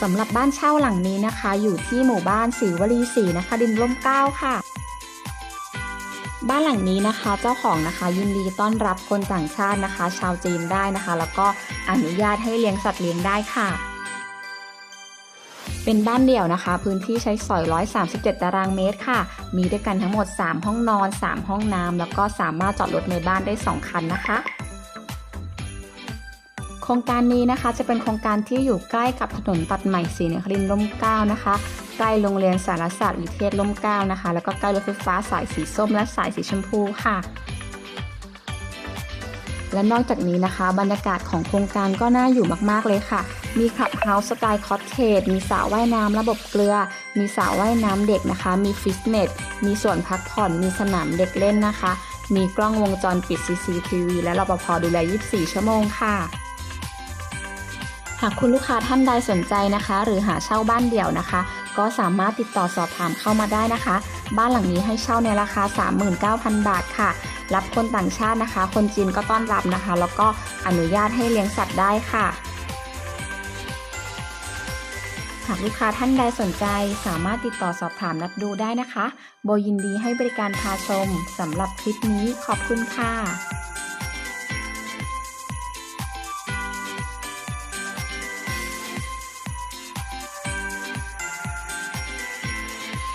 สำหรับบ้านเช่าหลังนี้นะคะ อยู่ที่หมู่บ้านศรีวลีศรีนะคะดินร่มเก้าค่ะ บ้านหลังนี้นะคะเจ้าของนะคะยินดีต้อนรับคนต่างชาตินะคะ ชาวจีนได้นะคะ แล้วก็อนุญาตให้เลี้ยงสัตว์เลี้ยงได้ค่ะ เป็นบ้านเดี่ยวนะคะ พื้นที่ใช้สอย 137 ตารางเมตรค่ะ มีด้วยกันทั้งหมด 3 ห้องนอน 3 ห้องน้ำแล้วก็สามารถจอดรถในบ้านได้ 2 คันนะคะ โครงการนี้นะคะจะเป็นโครงการที่อยู่ใกล้กับถนนตัดใหม่ศรีนครินทร์ร่มเกล้านะคะ ใกล้โรงเรียนสารศาสตร์วิเทศร่มเกล้านะคะ แล้วก็ใกล้รถไฟฟ้าสายสีส้มและสายสีชมพูค่ะ และนอกจากนี้นะคะ บรรยากาศของโครงการก็น่าอยู่มากๆเลยค่ะ มีคลับเฮาส์สไตล์คอตเทจมีสระว่ายน้ำระบบเกลือ มีสระว่ายน้ำเด็กนะคะ มีฟิตเนสมีส่วนพักผ่อน มีสนามเด็กเล่นนะคะ มีกล้องวงจรปิด CCTV และรปภดูแล 24 ชั่วโมงค่ะ หากคุณลูกค้าท่านใดสนใจนะคะ หรือหาเช่าบ้านเดี่ยวนะคะ ก็สามารถติดต่อสอบถามเข้ามาได้นะคะ บ้านหลังนี้ให้เช่าในราคา 39,000 บาทค่ะ รับคนต่างชาตินะคะ คนจีนก็ต้อนรับนะคะ แล้วก็อนุญาตให้เลี้ยงสัตว์ได้ค่ะ หากลูกค้าท่านใดสนใจสามารถติดต่อสอบถามนัดดูได้นะคะ โบยินดีให้บริการพาชมสำหรับคลิปนี้ขอบคุณค่ะ